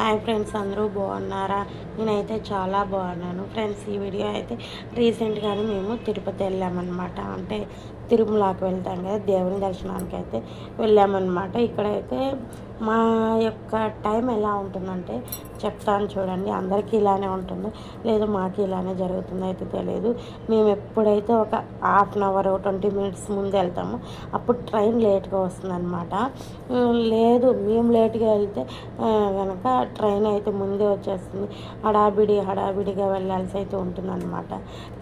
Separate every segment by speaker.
Speaker 1: Hi friends అందరూ బాగున్నారా? నేనైతే చాలా బాగున్నాను. ఫ్రెండ్స్ ఈ వీడియో అయితే రీసెంట్గానే మేము తిరుపతి వెళ్ళామన్నమాట. అంటే తిరుమలకి వెళ్తాం కదా దేవుని దర్శనానికి అయితే వెళ్ళామన్నమాట. ఇక్కడైతే మా యొక్క టైం ఎలా ఉంటుందంటే చెప్తాను చూడండి అందరికీ ఇలానే ఉంటుంది. లేదు మాకు ఇలానే జరుగుతుందో అయితే తెలియదు మేము ఎప్పుడైతే ఒక half an hour twenty minutes ముందు వెళ్తామో అప్పుడు ట్రైన్ లేట్గా వస్తుందన్నమాట. లేదు మేము లేట్గా వెళ్తే కనుక ట్రైన్ అయితే ముందే వచ్చేస్తుంది. హడాబిడి హడావిడిగా వెళ్ళాల్సి అయితే ఉంటుందన్నమాట.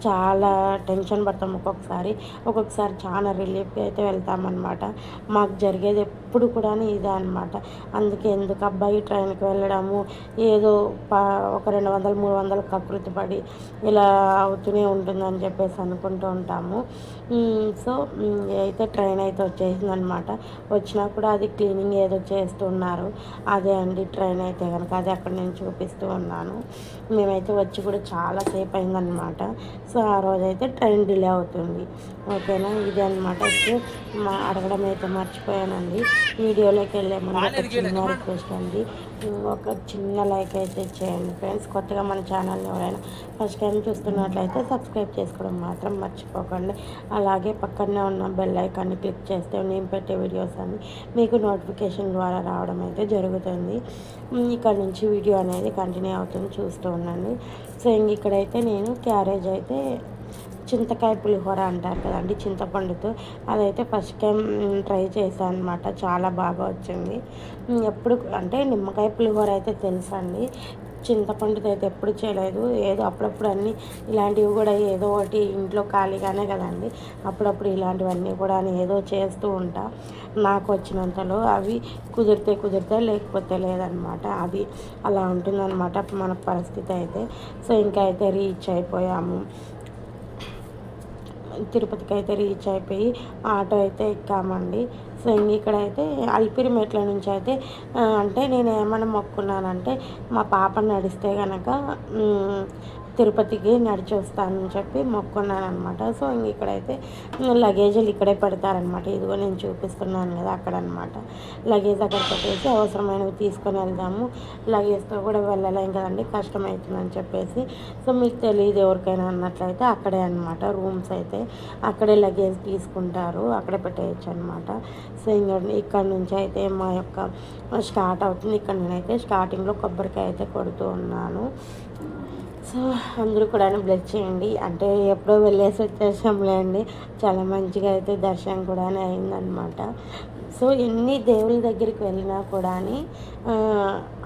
Speaker 1: చాలా టెన్షన్ పడతాం ఒక్కొక్కసారి. ఒక్కొక్కసారి చాలా రిలీఫ్గా అయితే వెళ్తామన్నమాట. మాకు జరిగేది ఎప్పుడు కూడా ఇదే అనమాట అందుకే ఎందుకు అబ్బాయి ట్రైన్కి వెళ్ళడము? ఏదో ప ఒక రెండు వందలు మూడు వందలు కకృతి పడి ఇలా అవుతూనే ఉంటుందని చెప్పేసి అనుకుంటూ ఉంటాము. సో అయితే ట్రైన్ అయితే వచ్చేసింది అనమాట వచ్చినా కూడా అది క్లీనింగ్ ఏదో చేస్తున్నారు. అదే అండి ట్రైన్ అయితే కనుక అది అక్కడ నేను చూపిస్తూ ఉన్నాను. మేమైతే వచ్చి కూడా చాలా సేపు అయిందనమాట. సో ఆ రోజైతే ట్రైన్ డిలే అవుతుంది. ఓకేనా? ఇది అనమాట అడగడం అయితే మర్చిపోయానండి. వీడియోలోకి వెళ్ళే ముందు ఒక చిన్న రిక్వెస్ట్ అండి ఒక చిన్న లైక్ అయితే చేయండి ఫ్రెండ్స్. కొత్తగా మన ఛానల్ని ఎవరైనా ఫస్ట్ టైం చూస్తున్నట్లయితే సబ్స్క్రైబ్ చేసుకోవడం మాత్రం మర్చిపోకండి. అలాగే పక్కనే ఉన్న బెల్ ఐకాన్ని క్లిక్ చేస్తే నేను పెట్టే వీడియోస్ అన్ని మీకు నోటిఫికేషన్ ద్వారా రావడం అయితే జరుగుతుంది. ఇక్కడ నుంచి వీడియో అనేది కంటిన్యూ అవుతుంది. చూస్తూ ఉండండి. సో ఇంక ఇక్కడైతే నేను క్యారేజ్ అయితే చింతకాయ పులిహోర అంటారు కదండి చింతపండుతో. అదైతే ఫస్ట్ టైం ట్రై చేశాను అనమాట చాలా బాగా వచ్చింది. ఎప్పుడు అంటే నిమ్మకాయ పులిహోర అయితే తెలుసండి. చింతపండుతో అయితే ఎప్పుడు చేయలేదు. ఏదో అప్పుడప్పుడు అన్నీ ఇలాంటివి కూడా ఏదో ఒకటి ఇంట్లో ఖాళీగానే కదండి. అప్పుడప్పుడు ఇలాంటివన్నీ కూడా ఏదో చేస్తూ ఉంటా. నాకు వచ్చినంతలో అవి కుదిరితే కుదిరితే లేకపోతే లేదనమాట అది అలా ఉంటుందన్నమాట మన పరిస్థితి అయితే. సో ఇంకా అయితే రీచ్ అయిపోయాము. తిరుపతికి అయితే రీచ్ అయిపోయి ఆటో అయితే ఎక్కామండి. సో ఇంక ఇక్కడైతే అలిపిరి మెట్ల నుంచి అయితే అంటే నేను ఏమైనా మొక్కున్నానంటే మా పాప నడిస్తే కనుక తిరుపతికి నడిచి వస్తానని చెప్పి మొక్కున్నాను అనమాట సో ఇంక ఇక్కడైతే లగేజీలు ఇక్కడే పెడతారనమాట ఇదిగో నేను చూపిస్తున్నాను కదా అక్కడ అనమాట లగేజ్ అక్కడ పెట్టేసి అవసరమైనవి తీసుకొని వెళ్దాము. లగేజ్తో కూడా వెళ్ళలేం కదండి కష్టమవుతుందని చెప్పేసి. సో మీకు తెలియదు ఎవరికైనా అన్నట్లయితే అక్కడే అనమాట రూమ్స్ అయితే. అక్కడే లగేజ్ తీసుకుంటారు అక్కడే పెట్టేయచ్చు అనమాట సో ఇంకా ఇక్కడ నుంచి అయితే మా యొక్క స్టార్ట్ అవుతుంది. ఇక్కడ నేనైతే స్టార్టింగ్లో కొబ్బరికాయ అయితే కొడుతూ ఉన్నాను. సో అందరూ కూడా బ్లెస్ చేయండి. అంటే ఎప్పుడో వెళ్ళేసి వచ్చేసాంలే అండి. చాలా మంచిగా అయితే దర్శనం కూడా అయిందనమాట సో ఎన్ని దేవుళ్ళ దగ్గరికి వెళ్ళినా కూడా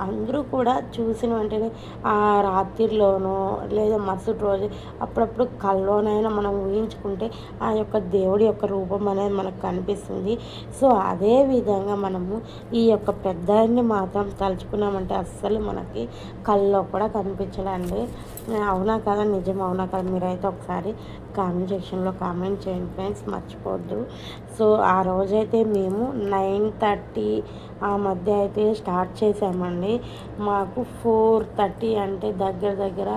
Speaker 1: అందరూ కూడా చూసిన వెంటనే ఆ రాత్రిలోనో లేదా మరుసటి రోజు అప్పుడప్పుడు కల్లోనైనా మనం ఊహించుకుంటే ఆ యొక్క దేవుడి యొక్క రూపం అనేది మనకు కనిపిస్తుంది. సో అదే విధంగా మనము ఈ యొక్క పెద్దాన్ని మాత్రం తలుచుకున్నామంటే అస్సలు మనకి కల్లో కూడా కనిపించడండి అవునా కదా? నిజం అవునా కదా? మీరైతే ఒకసారి కామెంట్ సెక్షన్లో కామెంట్ చేయండి ఫ్రెండ్స్ మర్చిపోవద్దు సో ఆ రోజైతే మేము నైన్ థర్టీ ఆ మధ్య అయితే స్టార్ట్ చేసామండి. మాకు ఫోర్ థర్టీ అంటే దగ్గర దగ్గర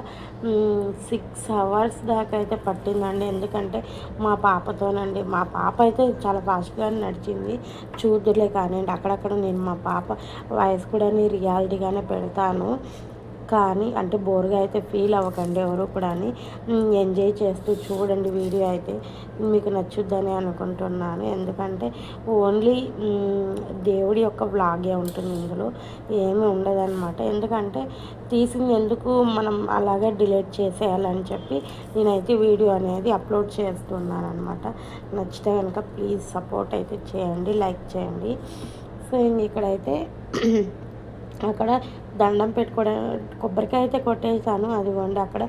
Speaker 1: సిక్స్ అవర్స్ దాకా అయితే పట్టిందండి. ఎందుకంటే మా పాపతోనండి. మా పాప అయితే చాలా ఫాస్ట్గా నడిచింది. చూద్దులే కానివ్వండి అక్కడక్కడ నేను మా పాప వాయిస్ కూడా రియాలిటీగానే పెడతాను. కానీ అంటే బోర్గా అయితే ఫీల్ అవ్వకండి ఎవరు కూడా ఎంజాయ్ చేస్తూ చూడండి వీడియో అయితే. మీకు నచ్చుద్దని అనుకుంటున్నాను. ఎందుకంటే ఓన్లీ దేవుడి యొక్క వ్లాగే ఉంటుంది ఇందులో. ఏమీ ఉండదన్నమాట. ఎందుకంటే తీసింది ఎందుకు మనం అలాగే డిలీట్ చేసేయాలని చెప్పి నేనైతే వీడియో అనేది అప్లోడ్ చేస్తున్నాను అనమాట నచ్చితే కనుక ప్లీజ్ సపోర్ట్ అయితే చేయండి లైక్ చేయండి. సో ఇంక ఇక్కడైతే అక్కడ దండం పెట్టుకోవడం కొబ్బరికాయ అయితే కొట్టేసాను అదిగోండి అక్కడ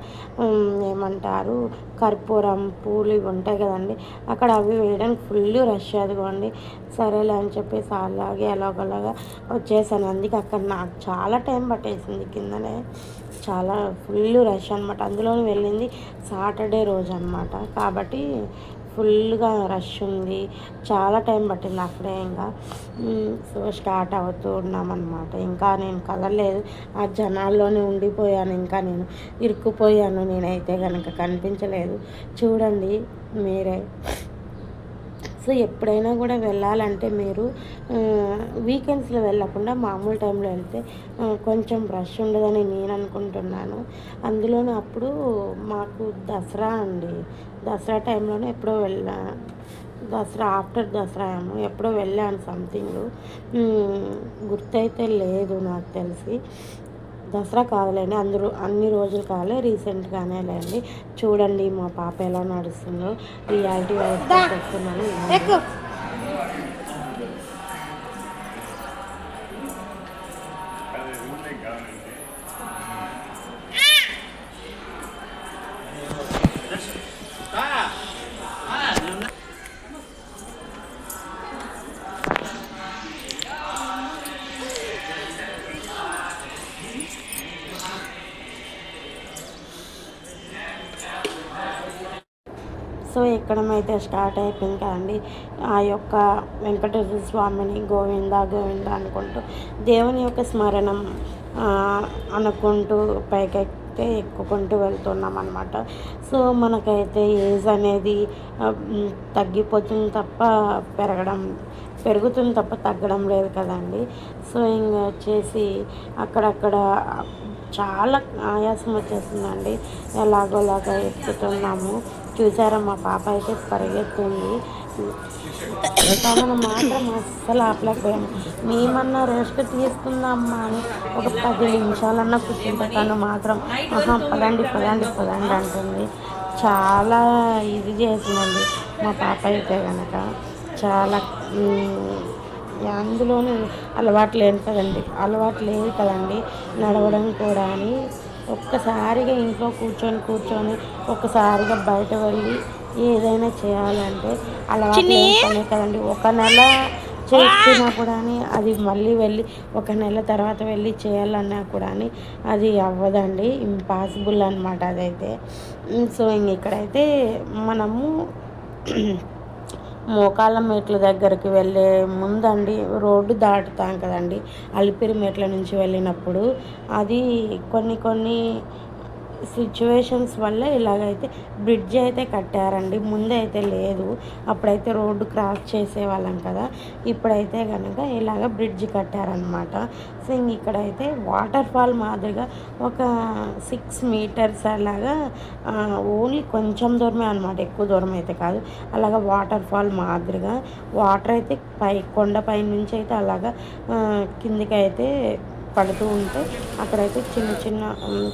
Speaker 1: ఏమంటారు కర్పూరం పూలు ఇవి ఉంటాయి కదండి అక్కడ అవి వేయడానికి ఫుల్ రష్ అదిగోండి సరేలే అని చెప్పేసి అలాగే ఎలాగోలాగా వచ్చేసాను అందుకే అక్కడ నాకు చాలా టైం పట్టేసింది కిందనే. చాలా ఫుల్ రష్ అనమాట అందులో వెళ్ళింది సాటర్డే రోజు అనమాట కాబట్టి ఫుల్గా రష్ ఉంది. చాలా టైం పట్టింది అక్కడే ఇంకా. సో స్టార్ట్ అవుతూ ఉన్నామన్నమాట ఇంకా నేను కదలలేదు. ఆ జనాల్లోనే ఉండిపోయాను. ఇంకా నేను ఇరుక్కుపోయాను. నేనైతే కనుక కనిపించలేదు. చూడండి మీరే. సో ఎప్పుడైనా కూడా వెళ్ళాలంటే మీరు వీకెండ్స్లో వెళ్ళకుండా మామూలు టైంలో వెళ్తే కొంచెం రష్ ఉండదని నేను అనుకుంటున్నాను. అందులోనూ అప్పుడు మాకు దసరా అండి. దసరా టైంలోనే ఎప్పుడో వెళ్ళా దసరా ఆఫ్టర్ దసరా ఏమో ఎప్పుడో వెళ్ళాను సంథింగ్. గుర్తయితే లేదు నాకు తెలిసి. దసరా కాదులేండి అందరూ అన్ని రోజులు కాలే రీసెంట్గానే లేండి. చూడండి మా పాప ఎలా నడుస్తుందో రియాలిటీ వైజ్ చెప్తున్నాను సో ఎక్కడమైతే స్టార్ట్ అయిపోయింది కదండి ఆ యొక్క వెంకటేశ్వర స్వామిని గోవింద గోవింద అనుకుంటూ దేవుని యొక్క స్మరణం అనుకుంటూ పైకెక్కితే ఎక్కుకుంటూ వెళ్తున్నాం అనమాట సో మనకైతే ఏజ్ అనేది తగ్గిపోతుంది తప్ప పెరగడం పెరుగుతుంది తప్ప తగ్గడం లేదు కదండి. సో ఇంకా వచ్చేసి అక్కడక్కడ చాలా ఆయాసం వచ్చేస్తుందండి. ఎలాగోలాగా ఎక్కుతున్నాము. చూసారా మా పాప అయితే పరిగెత్తుంది. తనను మాత్రం అస్సలు ఆపలేకపోయాము మేమన్నా రెస్ట్ తీసుకుందామా అని ఒక పది నిమిషాలన్నా కూర్చుంటే తను మాత్రం పదండి పదండి పదండి అంటుంది. చాలా ఇది చేసిందండి మా పాప అయితే కనుక చాలా మ్, అందులోనూ అలవాటు లేదు కదండి. అలవాటు లేదు కదండి నడవడం కూడా అని. ఒక్కసారిగా ఇంట్లో కూర్చొని కూర్చొని ఒక్కసారిగా బయట వెళ్ళి ఏదైనా చేయాలంటే పనే కదండి. ఒక నెల చేస్తున్నా కూడా అది మళ్ళీ వెళ్ళి ఒక నెల తర్వాత వెళ్ళి చేయాలన్నా కూడా అది అవ్వదండి. ఇంపాసిబుల్ అనమాట అదైతే. సో ఇంక ఇక్కడైతే మనము మోకాళ్ళ మెట్ల దగ్గరికి వెళ్ళే ముందండి రోడ్డు దాటుతాం కదండి. అలిపిరి మెట్ల నుంచి వెళ్ళినప్పుడు అది కొన్ని కొన్ని సిచ్యువేషన్స్ వల్ల ఇలాగైతే బ్రిడ్జ్ అయితే కట్టారండి. ముందైతే లేదు. అప్పుడైతే రోడ్డు క్రాస్ చేసేవాళ్ళం కదా. ఇప్పుడైతే కనుక ఇలాగ బ్రిడ్జ్ కట్టారనమాట సో ఇక్కడైతే వాటర్ ఫాల్ మాదిరిగా ఒక సిక్స్ మీటర్స్ అలాగా ఓన్లీ కొంచెం దూరమే అనమాట ఎక్కువ దూరం అయితే కాదు. అలాగ వాటర్ ఫాల్ మాదిరిగా వాటర్ అయితే పై కొండపై నుంచి అయితే అలాగా కిందికి అయితే పడుతూ ఉంటే అక్కడైతే చిన్న చిన్న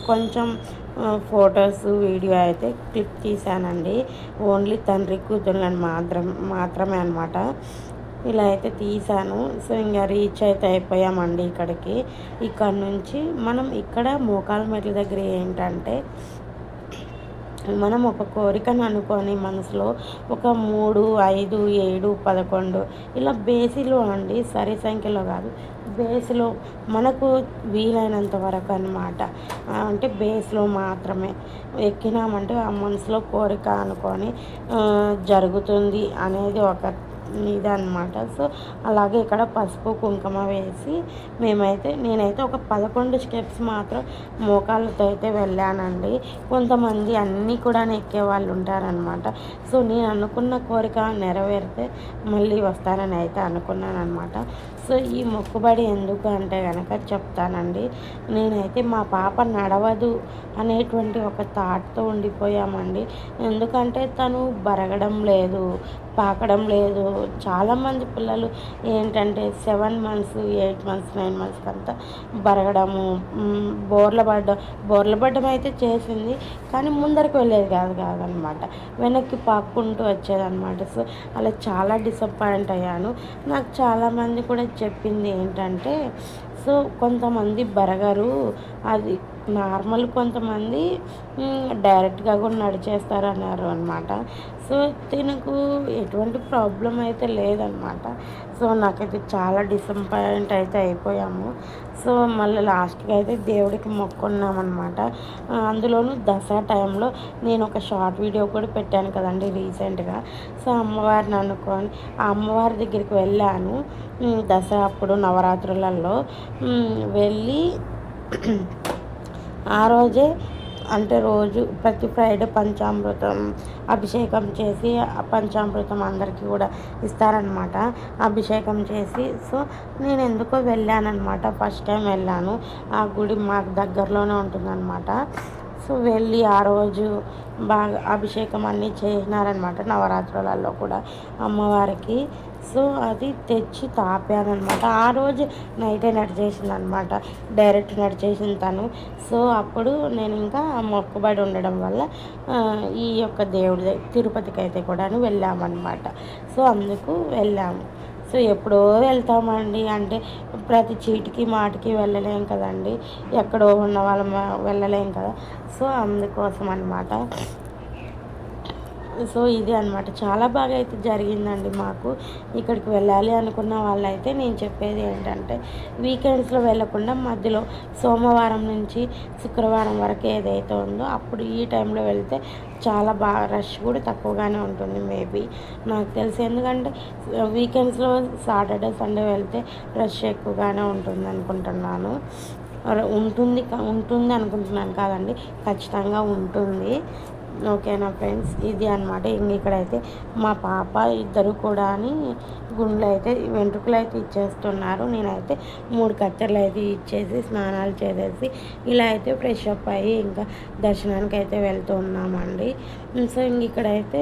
Speaker 1: కొంచెం ఫొటోస్ వీడియో అయితే క్లిక్ తీశానండి ఓన్లీ తండ్రి కూతుర్లను మాత్రం మాత్రమే అనమాట ఇలా అయితే తీసాను సో ఇంకా రీచ్ అయితే అయిపోయామండి ఇక్కడికి. ఇక్కడ నుంచి మనం ఇక్కడ మోకాల మెట్ల దగ్గర ఏంటంటే మనం ఒక కోరికను అనుకొని మనసులో ఒక మూడు ఐదు ఏడు పదకొండు ఇలా బేసిలో అండి సరి సంఖ్యలో కాదు బేస్లో మనకు వీలైనంత వరకు అనమాట అంటే బేస్లో మాత్రమే ఎక్కినామంటే ఆ మనసులో కోరిక అనుకొని జరుగుతుంది అనేది ఒక ఇదన్నమాట. సో అలాగే ఇక్కడ పసుపు కుంకుమ వేసి మేమైతే నేనైతే ఒక పదకొండు స్టెప్స్ మాత్రం మోకాళ్ళతో అయితే వెళ్ళానండి. కొంతమంది అన్నీ కూడా ఎక్కే వాళ్ళు ఉంటారనమాట సో నేను అనుకున్న కోరిక నెరవేరితే మళ్ళీ వస్తానని అయితే అనుకున్నాను అనమాట సో ఈ మొక్కుబడి ఎందుకు అంటే కనుక చెప్తానండి. నేనైతే మా పాప నడవదు అనేటువంటి ఒక థాట్తో ఉండిపోయామండి. ఎందుకంటే తను బరగడం లేదు పాకడం లేదు. చాలామంది పిల్లలు ఏంటంటే seven months eight months nine మంత్స్కి అంతా బరగడము బోర్ల పడ్డం బోర్ల పడ్డం అయితే చేసింది. కానీ ముందరకు వెళ్ళేది కాదు కాదనమాట. వెనక్కి పాక్కుంటూ వచ్చేదనమాట. సో అలా చాలా డిసప్పాయింట్ అయ్యాను. నాకు చాలామంది కూడా చెప్పింది ఏంటంటే సో కొంతమంది బరగరు అది నార్మల్ కొంతమంది డైరెక్ట్గా కూడా నడిచేస్తారు అన్నారు అనమాట సో తినకు ఎటువంటి ప్రాబ్లం అయితే లేదనమాట సో నాకైతే చాలా డిసప్పాయింట్ అయితే అయిపోయాము. సో మళ్ళీ లాస్ట్కి అయితే దేవుడికి మొక్కున్నామన్నమాట. అందులోనూ దసరా టైంలో నేను ఒక షార్ట్ వీడియో కూడా పెట్టాను కదండి రీసెంట్గా. సో అమ్మవారిని అనుకొని ఆ అమ్మవారి దగ్గరికి వెళ్ళాను. దసరా అప్పుడు నవరాత్రులలో వెళ్ళి ఆ రోజే అంటే రోజు ప్రతి ఫ్రైడే పంచామృతం అభిషేకం చేసి పంచామృతం అందరికీ కూడా ఇస్తారనమాట అభిషేకం చేసి సో నేను ఎందుకో వెళ్ళానమాట ఫస్ట్ టైం వెళ్ళాను. ఆ గుడి మాకు దగ్గరలోనే ఉంటుందన్నమాట. సో వెళ్ళి ఆ రోజు బాగా అభిషేకం అన్నీ చేసినారనమాట నవరాత్రులలో కూడా అమ్మవారికి. సో అది తెచ్చి తాపానమాట ఆ రోజు నైటే నడిచేసింది అనమాట డైరెక్ట్ నడిచేసింది తను. సో అప్పుడు నేను ఇంకా మొక్కుబడి ఉండడం వల్ల ఈ యొక్క దేవుడి తిరుపతికి అయితే కూడా వెళ్ళామన్నమాట. సో అందుకు వెళ్ళాము. సో ఎప్పుడో వెళ్తామండి. అంటే ప్రతి చీటికి మాటికి వెళ్ళలేం కదండి. ఎక్కడో ఉన్న వాళ్ళం వెళ్ళలేం కదా. సో అందుకోసం అనమాట సో ఇది అనమాట చాలా బాగా అయితే జరిగిందండి మాకు. ఇక్కడికి వెళ్ళాలి అనుకున్న వాళ్ళైతే నేను చెప్పేది ఏంటంటే వీకెండ్స్లో వెళ్ళకుండా మధ్యలో సోమవారం నుంచి శుక్రవారం వరకు ఏదైతే ఉందో అప్పుడు ఈ టైంలో వెళ్తే చాలా బాగా రష్ కూడా తక్కువగానే ఉంటుంది మేబీ. నాకు తెలిసి. ఎందుకంటే వీకెండ్స్లో సాటర్డే సండే వెళ్తే రష్ ఎక్కువగానే ఉంటుంది అనుకుంటున్నాను. ఉంటుంది ఉంటుంది అనుకుంటున్నాను కాదండి. ఖచ్చితంగా ఉంటుంది. ఓకేనా ఫ్రెండ్స్ ఇది అనమాట ఇంక ఇక్కడైతే మా పాప ఇద్దరు కూడా అని గుండెలు అయితే వెంట్రుకలు అయితే ఇచ్చేస్తున్నారు. నేనైతే మూడు కత్తెరలు అయితే ఇచ్చేసి స్నానాలు చేసేసి ఇలా అయితే ఫ్రెష్ అప్ అయ్యి ఇంకా దర్శనానికి అయితే వెళ్తూ ఉన్నామండి. సో ఇంక ఇక్కడైతే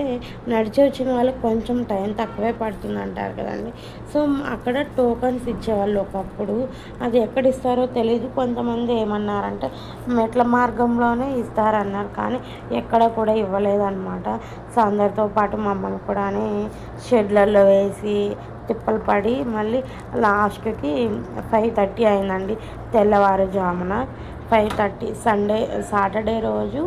Speaker 1: నడిచి వచ్చిన వాళ్ళకి కొంచెం టైం తక్కువే పడుతుంది అంటారు కదండి. సో అక్కడ టోకన్స్ ఇచ్చేవాళ్ళు ఒకప్పుడు. అది ఎక్కడ ఇస్తారో తెలియదు కొంతమంది ఏమన్నారంటే మెట్ల మార్గంలోనే ఇస్తారన్నారు. కానీ ఎక్కడ కూడా ఇవ్వలేదన్నమాట. సో అందరితో పాటు మమ్మల్ని కూడా షెడ్లలో వేసి తిప్పలు పడి మళ్ళీ లాస్ట్కి ఫైవ్ థర్టీ అయిందండి తెల్లవారుజామున. ఫైవ్ థర్టీ సండే సాటర్డే రోజు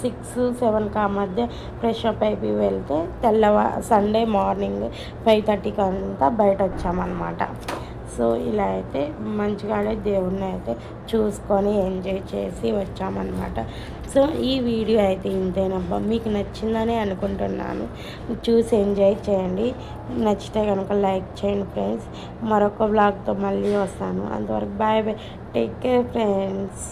Speaker 1: సిక్స్ సెవెన్కి ఆ మధ్య ఫ్రెష్ అప్ అయిపోయి వెళ్తే తెల్లవా సండే మార్నింగ్ ఫైవ్ థర్టీకి అంతా బయట వచ్చామన్నమాట సో ఇలా అయితే మంచిగానే దేవుడిని అయితే చూసుకొని ఎంజాయ్ చేసి వచ్చామన్నమాట. సో ఈ వీడియో అయితే ఇంతేనబ్బా. మీకు నచ్చిందని అనుకుంటున్నాను. చూసి ఎంజాయ్ చేయండి. నచ్చితే కనుక లైక్ చేయండి ఫ్రెండ్స్. మరొక బ్లాగ్తో మళ్ళీ వస్తాను. అంతవరకు bye bye. Take care friends.